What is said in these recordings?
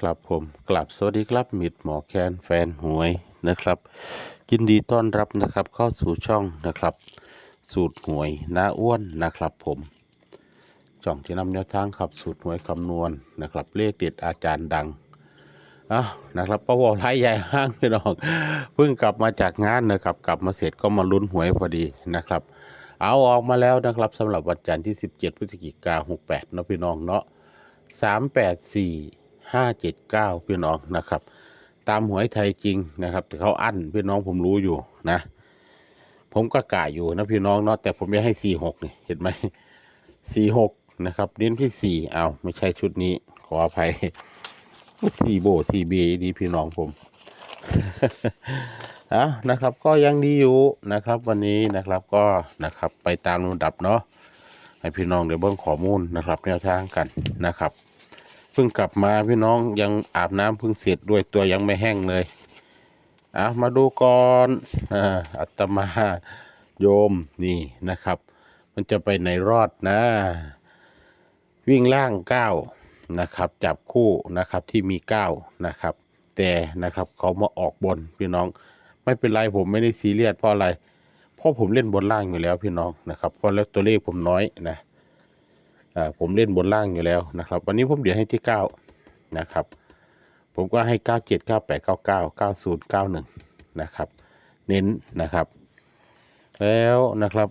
ครับผมกลับสวัสดีครับมิดหมอแคนแฟนหวยนะครับ ยินดีต้อนรับนะครับเข้าสู่ช่องนะครับ สูตรหวยน้าอ้วนนะครับผมช่องที่นำแนวทางขับสูตรหวยคำนวณนะครับเลขเด็ดอาจารย์ดังอ้าวนะครับประวอไทยใหญ่ห้างพี่น้องเพิ่งกลับมาจากงานนะครับ กลับมาเสร็จก็มาลุ้นหวยพอดีนะครับ เอาออกมาแล้วนะครับสำหรับวันจันทร์ที่ 17พฤศจิกายน68เนาะพี่น้องเนาะสามแปดสี่ ห้าเจ็ดเก้าพี่น้องนะครับ ตามหวยไทยจริงนะครับ แต่เขาอั้นพี่น้องผมรู้อยู่นะ ผมก็กะอยู่นะพี่น้องเนาะแต่ผมไม่ให้สี่หกนี่เห็นไหมสี่หกนะครับเน้นที่สี่เอาไม่ใช่ชุดนี้ ขออภัยสี่โบสี่เบดีพี่น้องผมอะนะครับก็ยังดีอยู่นะครับ วันนี้นะครับก็นะครับไปตามลำดับเนาะให้พี่น้องเดี๋ยวเบิ่งข้อมูลนะครับ แนวทางกันนะครับ เพิ่งกลับมาพี่น้องยังอาบน้ำเพิ่งเสร็จด้วยตัวยังไม่แห้งเลยอะมาดูก่อนอ่าอัตมาโยมนี่นะครับ มันจะไปไหนรอดนะ วิ่งล่างเก้านะครับ จับคู่นะครับที่มีเก้านะครับ แต่นะครับเขามาออกบนพี่น้อง ไม่เป็นไรผมไม่ได้ซีเรียสเพราะอะไรเพราะผมเล่นบนล่างอยู่แล้วพี่น้องนะครับเพราะแล้วตัวเลขผมน้อยนะ ผมเล่นบนล่างอยู่แล้วนะครับ วันนี้ผมเดี๋ยวให้ที่เก้านะครับ ผมก็ให้เก้าเจ็ดเก้าแปดเก้าเก้าเก้าศูนย์เก้าหนึ่งนะครับ เน้นนะครับ แล้วนะครับ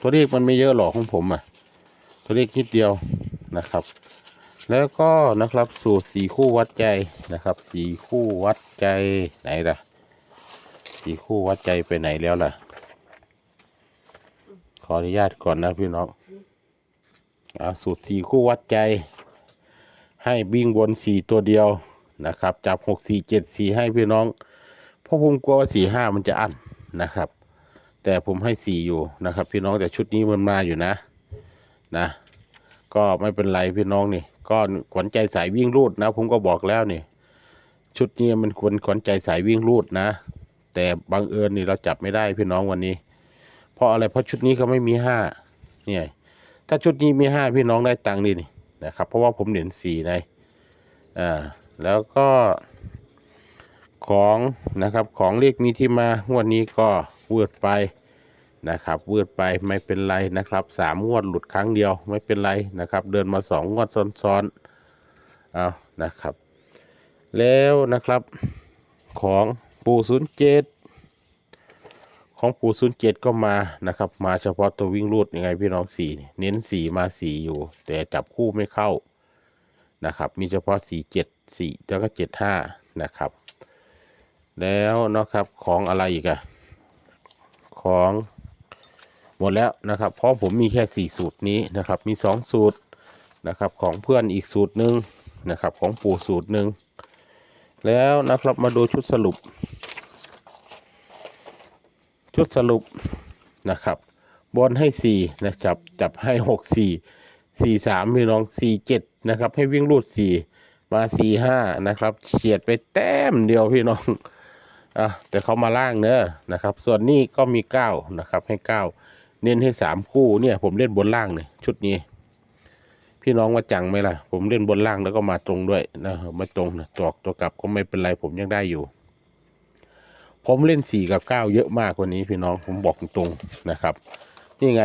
ตัวเลขมันไม่เยอะหรอกของผมอะ ตัวเลขนิดเดียวนะครับ แล้วก็นะครับสูตรสีคู่วัดใจนะครับสีคู่วัดใจไหนล่ะสีคู่วัดใจไปไหนแล้วล่ะ ขออนุญาตก่อนนะพี่น้องอาสูตรสี่คู่วัดใจ ให้วิ่งบนสี่ตัวเดียวนะครับ จับหกสี่เจ็ดสี่ให้พี่น้อง เพราะผมกลัวว่าสี่ห้ามันจะอั้นนะครับ แต่ผมให้สี่อยู่นะครับ พี่น้องแต่ชุดนี้มันมาอยู่นะนะ ก็ไม่เป็นไรพี่น้องนี่ ก็ขวัญใจสายวิ่งรูดนะ ผมก็บอกแล้วนี่ ชุดนี้มันควรขวัญใจสายวิ่งรูดนะ แต่บังเอิญนี่เราจับไม่ได้พี่น้องวันนี้ เพราะอะไรเพราะชุดนี้เขาไม่มีห้าเนี่ยถ้าชุดนี้มีห้าพี่น้องได้ตังค์นี่นี่นะครับเพราะว่าผมเด่นสี่ในอ่าแล้วก็ของนะครับของเลขมีที่มางวดนี้ก็เวิร์ดไปนะครับเวิร์ดไปไม่เป็นไรนะครับสามงวดหลุดครั้งเดียวไม่เป็นไรนะครับ เดินมาสองงวดซ้อนๆเอานะครับ แล้วนะครับของปูศูนย์เจ็ด ของปูศูนย์เจ็ดก็มานะครับ มาเฉพาะตัววิ่งรูดยังไงพี่น้องสี่เน้นสี่มาสี่อยู่ แต่จับคู่ไม่เข้านะครับ มีเฉพาะสี่เจ็ดสี่แล้วก็เจ็ดห้านะครับ แล้วนะครับของอะไรอีกอะของหมดแล้วนะครับ เพราะผมมีแค่สี่สูตรนี้นะครับ มีสองสูตรนะครับของเพื่อนอีกสูตรหนึ่งนะครับของปู่สูตรหนึ่งแล้วนะครับมาดูชุดสรุป ชุดสรุปนะครับบนให้สี่นะครับจับให้หกสี่สี่สามพี่น้องสี่เจ็ดนะครับให้วิ่งรูดสี่มาสี่ห้านะครับเฉียดไปแต้มเดียวพี่น้องอะแต่เขามาล่างเนอะนะครับ ส่วนนี้ก็มีเก้านะครับให้เก้าเน้นให้สามคู่เนี่ยผมเล่นบนล่างเนี่ยชุดนี้ พี่น้องว่าจังไหมล่ะ ผมเล่นบนล่างแล้วก็มาตรงด้วยนะมาตรงนะตัวออกตัวกลับก็ไม่เป็นไรผมยังได้อยู่ ผมเล่นสี่กับเก้าเยอะมากกว่านี้พี่น้องผมบอกตรงๆนะครับ นี่ไง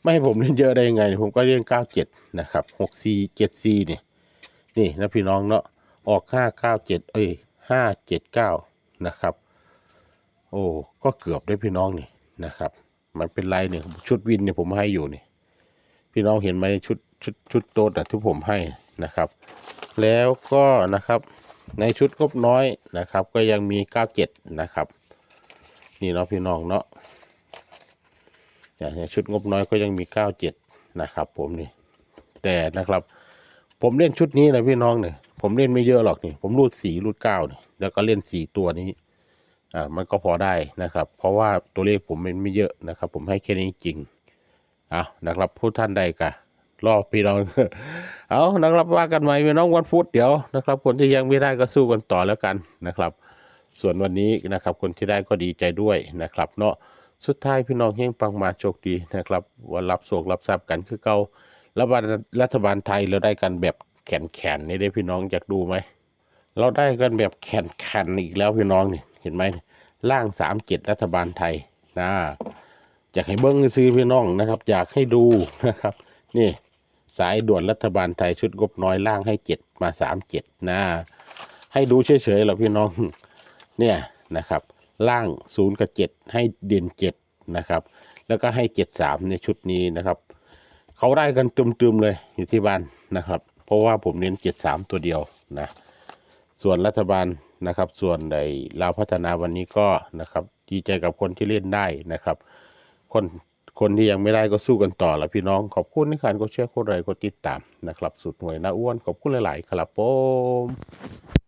ไม่ให้ผมเล่นเยอะได้ยังไง ผมก็เล่นเก้าเจ็ดนะครับหกสี่เจ็ดสี่นี่นี่นะพี่น้องเนาะออกห้าเก้าเจ็ดเอ้ยห้าเจ็ดเก้านะครับ โอ้ก็เกือบได้พี่น้องนี่นะครับ มันเป็นไรเนี่ยชุดวินเนี่ยผมให้อยู่นี่พี่น้องเห็นไหมชุดชุดชุดโต๊ดอะที่ผมให้นะครับ แล้วก็นะครับ ในชุดงบน้อยนะครับ ก็ยังมีเก้าเจ็ดนะครับ นี่เนาะพี่น้องเนาะอย่างชุดงบน้อยก็ยังมีเก้าเจ็ดนะครับ ผมนี่แต่นะครับ ผมเล่นชุดนี้นะพี่น้องเนี่ยผมเล่นไม่เยอะหรอกนี่ผมรูดสี่รูดเก้านี่แล้วก็เล่นสี่ตัวนี้อ่ามันก็พอได้นะครับ เพราะว่าตัวเลขผมมันไม่เยอะนะครับ ผมให้แค่นี้จริงเอานะครับผู้ท่านใดกะ รอบพี่น้อง เอานะครับว่ากันใหม่พี่น้องวันพุธเดี๋ยวนะครับ คนที่ยังไม่ได้ก็สู้กันต่อแล้วกันนะครับ ส่วนวันนี้นะครับ คนที่ได้ก็ดีใจด้วยนะครับ เนาะสุดท้ายพี่น้องเฮงปังมาโชคดีนะครับวันรับโศกรับทราบกันคือเก่ารัฐบาลรัฐบาลไทยเราได้กันแบบแขนแขนนี่ได้พี่น้องอยากดูไหมเราได้กันแบบแขนแขนอีกแล้วพี่น้องนี่เห็นไหมล่างสามเจ็ดรัฐบาลไทยนะอยากให้เบิ้งซื้อพี่น้องนะครับ อยากให้ดูนะครับ นี่ สายด่วนรัฐบาลไทยชุดงบน้อยล่างให้เจ็ดมาสามเจ็ดนะ ให้ดูเฉยๆหรอพี่น้อง เนี่ยนะครับ ล่างศูนย์กับเจ็ดให้เด่นเจ็ดนะครับ แล้วก็ให้เจ็ดสามในชุดนี้นะครับ เขาได้กันตึมๆเลยอยู่ที่บ้านนะครับ เพราะว่าผมเน้นเจ็ดสามตัวเดียวนะ ส่วนรัฐบาลนะครับ ส่วนในลาวพัฒนาวันนี้ก็นะครับ ดีใจกับคนที่เล่นได้นะครับ คน คนที่ยังไม่ได้ก็สู้กันต่อละพี่น้อง ขอบคุณที่การกดแชร์กดไลค์กดติดตามนะครับ สุดหน่วยนะอ้วน ขอบคุณหลาย ๆ ครับผม